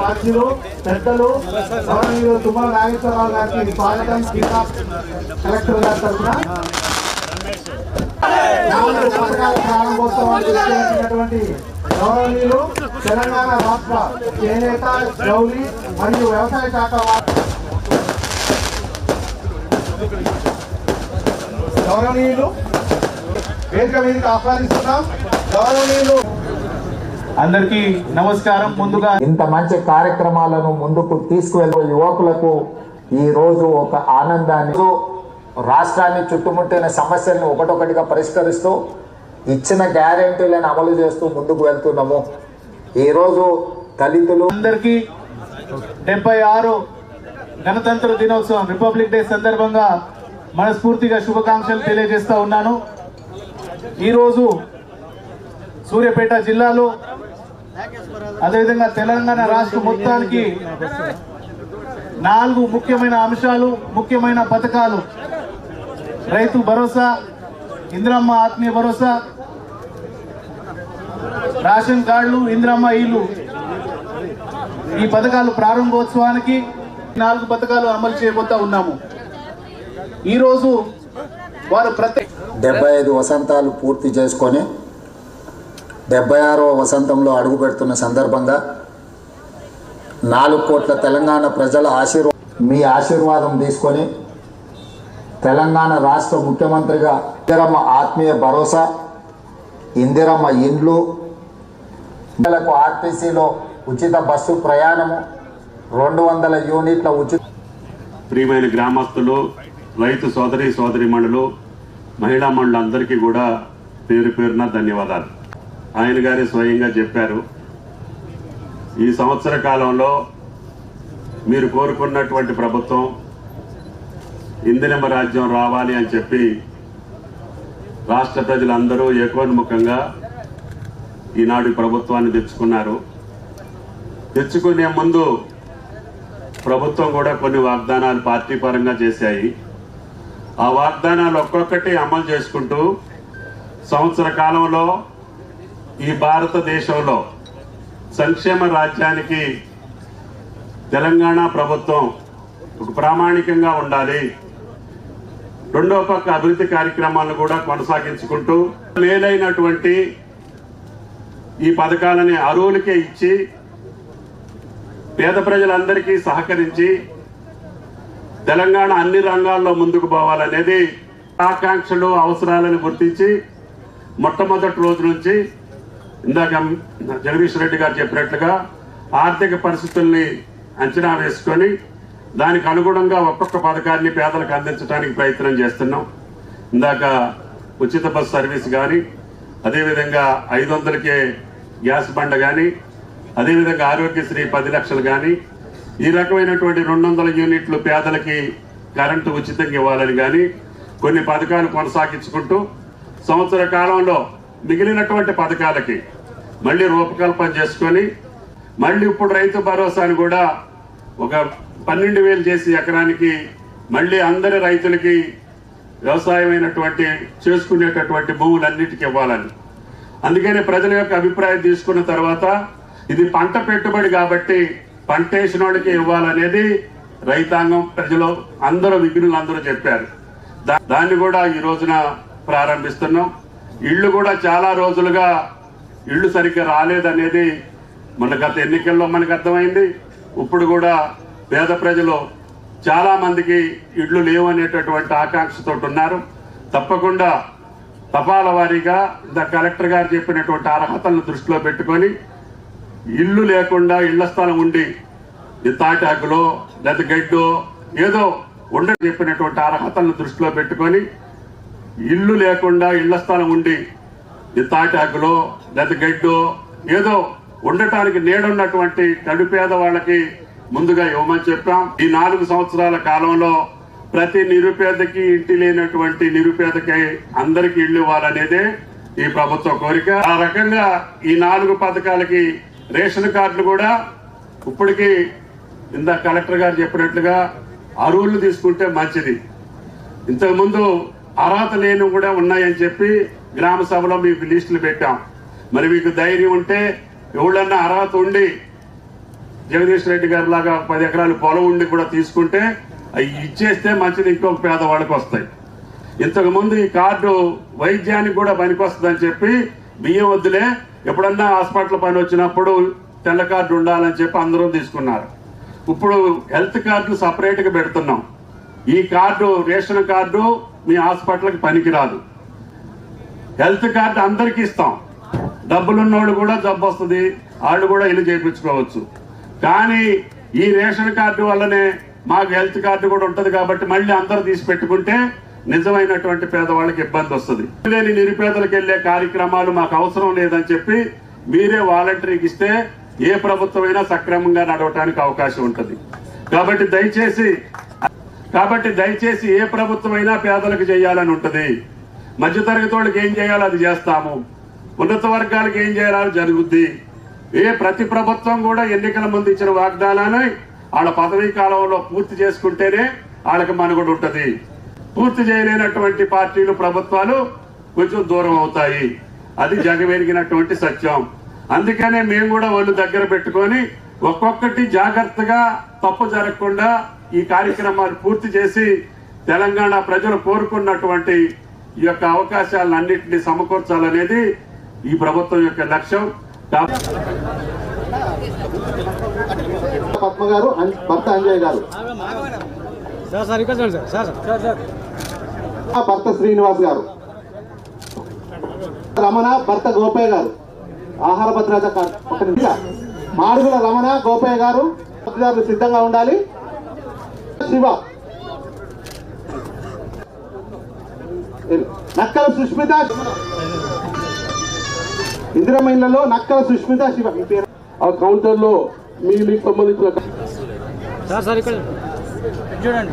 మార్చిలు పెద్దలు గౌరవనీయులు తుమ్మల నాగేశ్వరరావు గారికి స్వాగతం. జిల్లా కలెక్టర్ గారి తరఫున. నాలుగు పథకాల ప్రారంభోత్సవానికి విచ్చేసినటువంటి గౌరవనీయులు తెలంగాణ రాష్ట్ర చేనేత గౌరీ మరియు వ్యవసాయ శాఖ గౌరవనీయులు వేదిక మీదకి ఆహ్వానిస్తున్నాం. గౌరవనీయులు అందరికీ నమస్కారం ముందుగా ఇంత మంచి కార్యక్రమాలను ముందుకు తీసుకువెళ్ళే యువకులకు ఈ రోజు ఒక ఆనందాన్ని రాష్ట్రాన్ని చుట్టుముట్టిన సమస్యలను ఒకటొకటిగా పరిష్కరిస్తూ ఇచ్చిన గ్యారెంటీలను అమలు చేస్తూ ముందుకు వెళ్తున్నాము. ఈరోజు దళితులు అందరికీ డెబ్బై ఆరు గణతంత్ర దినోత్సవం రిపబ్లిక్ డే సందర్భంగా మనస్ఫూర్తిగా శుభాకాంక్షలు తెలియజేస్తా ఉన్నాను. ఈరోజు సూర్యాపేట జిల్లాలో అదేవిధంగా తెలంగాణ రాష్ట్ర మొత్తానికి నాలుగు ముఖ్యమైన అంశాలు ముఖ్యమైన పథకాలు. రైతు భరోసా ఇందిరమ్మ ఆత్మీయ భరోసా రేషన్ కార్డులు ఇందిరమ్మ ఇల్లు. ఈ పథకాలు ప్రారంభోత్సవానికి నాలుగు పథకాలు అమలు చేయబోతా ఉన్నాము. ఈరోజు వారు ప్రతి డెబ్బై ఐదు వసంతాలు పూర్తి చేసుకొని డెబ్బై ఆరవ వసంతంలో అడుగుపెడుతున్న సందర్భంగా నాలుగు కోట్ల తెలంగాణ ప్రజల ఆశీర్వా మీ ఆశీర్వాదం తీసుకొని తెలంగాణ రాష్ట్ర ముఖ్యమంత్రిగా ఇందిరమ్మ ఆత్మీయ భరోసా ఇందిరమ్మ ఇండ్లు పిల్లలకు ఆర్టీసీలో ఉచిత బస్సు ప్రయాణము రెండు వందల యూనిట్ల ఉచిత ప్రియమైన గ్రామస్తులు రైతు సోదరి సోదరి మండలు మహిళా మండలందరికీ కూడా పేరు పేరున ధన్యవాదాలు. ఆయన గారే స్వయంగా చెప్పారు. ఈ సంవత్సర కాలంలో మీరు కోరుకున్నటువంటి ప్రభుత్వం ఇందిరమ రాజ్యం రావాలి అని చెప్పి రాష్ట్ర ప్రజలందరూ ఏకోన్ముఖంగా ఈనాడు ప్రభుత్వాన్ని తెచ్చుకున్నారు. తెచ్చుకునే ముందు ప్రభుత్వం కూడా కొన్ని వాగ్దానాలు పార్టీ పరంగా చేశాయి. ఆ వాగ్దానాలు ఒక్కొక్కటి అమలు చేసుకుంటూ సంవత్సర కాలంలో ఈ భారతదేశంలో సంక్షేమ రాజ్యానికి తెలంగాణ ప్రభుత్వం ప్రామాణికంగా ఉండాలి. రెండో పక్క అభివృద్ధి కార్యక్రమాలను కూడా కొనసాగించుకుంటూ మేలైనటువంటి ఈ పథకాలని అరువులకే ఇచ్చి పేద ప్రజలందరికీ సహకరించి తెలంగాణ అన్ని రంగాల్లో ముందుకు పోవాలనేది ఆకాంక్షలు అవసరాలను గుర్తించి మొట్టమొదటి రోజు నుంచి ఇందాక జగదీష్ రెడ్డి గారు చెప్పినట్లుగా ఆర్థిక పరిస్థితుల్ని అంచనా వేసుకొని దానికి అనుగుణంగా ఒక్కొక్క పథకాన్ని పేదలకు అందించడానికి ప్రయత్నం చేస్తున్నాం. ఇందాక ఉచిత బస్ సర్వీస్ కానీ అదేవిధంగా ఐదు వందలకే గ్యాస్ బండ కానీ అదేవిధంగా ఆరోగ్యశ్రీ పది లక్షలు కానీ ఈ రకమైనటువంటి రెండు వందల యూనిట్లు పేదలకి కరెంటు ఉచితంగా ఇవ్వాలని కానీ కొన్ని పథకాలు కొనసాగించుకుంటూ సంవత్సర కాలంలో మిగిలినటువంటి పథకాలకి మళ్ళీ రూపకల్పన చేసుకొని మళ్ళీ ఇప్పుడు రైతు భరోసాను కూడా ఒక పన్నెండు వేలు చేసి ఎకరానికి మళ్ళీ అందరి రైతులకి వ్యవసాయమైనటువంటి చేసుకునేటటువంటి భూములన్నిటికీ ఇవ్వాలని. అందుకని ప్రజల యొక్క అభిప్రాయం తీసుకున్న తర్వాత ఇది పంట పెట్టుబడి కాబట్టి పంట వేసిన వాళ్ళకి ఇవ్వాలనేది రైతాంగం ప్రజలు అందరూ విఘ్నులు అందరూ చెప్పారు దాన్ని కూడా ఈ రోజున ప్రారంభిస్తున్నాం. ఇళ్ళు కూడా చాలా రోజులుగా ఇళ్ళు సరిగ్గా రాలేదనేది మన గత ఎన్నికల్లో మనకు అర్థమైంది. ఇప్పుడు కూడా పేద ప్రజలు చాలామందికి ఇళ్ళు లేవు అనేటటువంటి ఆకాంక్షతో ఉన్నారు. తప్పకుండా తపాల వారీగా ద కలెక్టర్ గారు చెప్పినటువంటి అర్హతలను దృష్టిలో పెట్టుకొని ఇల్లు లేకుండా ఇళ్ళ స్థలం ఉండి తాటాకులో లేదా గడ్డో ఏదో ఉండని చెప్పినటువంటి అర్హతలను దృష్టిలో పెట్టుకొని ఇల్లు లేకుండా ఇళ్ళ స్థలం ఉండి ఈ తాటాకులో లేదా గడ్డో ఏదో ఉండటానికి నేడున్నటువంటి కడుపేద వాళ్ళకి ముందుగా ఇవ్వమని చెప్పాం. ఈ నాలుగు సంవత్సరాల కాలంలో ప్రతి నిరుపేదకి ఇంటి లేనటువంటి నిరుపేదకి అందరికి ఇల్లు ఇవ్వాలనేదే ఈ ప్రభుత్వ కోరిక. ఆ రకంగా ఈ నాలుగు పథకాలకి రేషన్ కార్డులు కూడా ఇప్పటికీ ఇందా కలెక్టర్ గారు చెప్పినట్లుగా అరువులు తీసుకుంటే మంచిది. ఇంతకుముందు అర్హత లేని కూడా ఉన్నాయని చెప్పి గ్రామ సభలో మీకు లిస్టులు పెట్టాం. మరి మీకు ధైర్యం ఉంటే ఎవళ్ళన్నా అర్హత ఉండి జగదీష్ రెడ్డి గారి లాగా పది ఎకరాలు పొలం ఉండి కూడా తీసుకుంటే అవి ఇచ్చేస్తే మంచిది ఇంకొక పేదవాళ్ళకి వస్తాయి. ఇంతకుముందు ఈ కార్డు వైద్యానికి కూడా పనికొస్తుందని చెప్పి బియ్యం వద్దులే ఎప్పుడన్నా హాస్పిటల్ పని వచ్చినప్పుడు తెల్ల కార్డు ఉండాలని చెప్పి అందరూ తీసుకున్నారు. ఇప్పుడు హెల్త్ కార్డు సపరేట్గా పెడుతున్నాం. ఈ కార్డు రేషన్ కార్డు మీ హాస్పిటల్కి పనికిరాదు. హెల్త్ కార్డు అందరికి ఇస్తాం. డబ్బులున్నోళ్ళు కూడా జబ్బు వస్తుంది వాళ్ళు కూడా ఇల్లు చేయించుకోవచ్చు కానీ ఈ రేషన్ కార్డు వల్లనే మాకు హెల్త్ కార్డు కూడా ఉంటుంది కాబట్టి మళ్ళీ అందరూ తీసి పెట్టుకుంటే నిజమైనటువంటి పేదవాళ్ళకి ఇబ్బంది వస్తుంది. లేని నిరుపేదలకు వెళ్ళే కార్యక్రమాలు మాకు అవసరం లేదని చెప్పి మీరే వాలంటరీకి ఇస్తే ఏ ప్రభుత్వమైనా సక్రమంగా నడవటానికి అవకాశం ఉంటుంది. కాబట్టి దయచేసి కాబట్టి దయచేసి ఏ ప్రభుత్వమైనా పేదలకు చేయాలని ఉంటుంది. మధ్యతరగతి వాళ్ళకి ఏం చేయాలో అది చేస్తాము. ఉన్నత వర్గాలకు ఏం చేయాలో జరుగుద్ది. ఏ ప్రతి ప్రభుత్వం కూడా ఎన్నికల ముందు ఇచ్చిన వాగ్దానాన్ని వాళ్ళ పదవీ కాలంలో పూర్తి చేసుకుంటేనే వాళ్ళకి మనుగడ ఉంటుంది. పూర్తి చేయలేనటువంటి పార్టీలు ప్రభుత్వాలు కొంచెం దూరం అవుతాయి. అది జగమెరిగినటువంటి సత్యం. అందుకనే మేము కూడా వాళ్ళు దగ్గర పెట్టుకొని ఒక్కొక్కటి జాగ్రత్తగా తప్పు జరగకుండా ఈ కార్యక్రమాలు పూర్తి చేసి తెలంగాణ ప్రజలు కోరుకున్నటువంటి ఈ యొక్క అవకాశాలను అన్నింటినీ సమకూర్చాలనేది ఈ ప్రభుత్వం యొక్క లక్ష్యం. పద్మ గారు భర్త అంజయ్ గారు. భర్త శ్రీనివాస్ గారు. రమణ భర్త గోపయ్య గారు. ఆహార భద్రత మాడుగుల రమణ గోపయ్య గారు. గారు సిద్ధంగా ఉండాలి. శివ. నక్కల సుష్మిత ఇందిరమ్మ ఇళ్ళలో నక్కల సుష్మిత శివ. ఈ పేరు? ఆ కౌంటర్లో మీ మీకు సంబంధించిన సార్ సార్ ఇక్కడ చూడండి.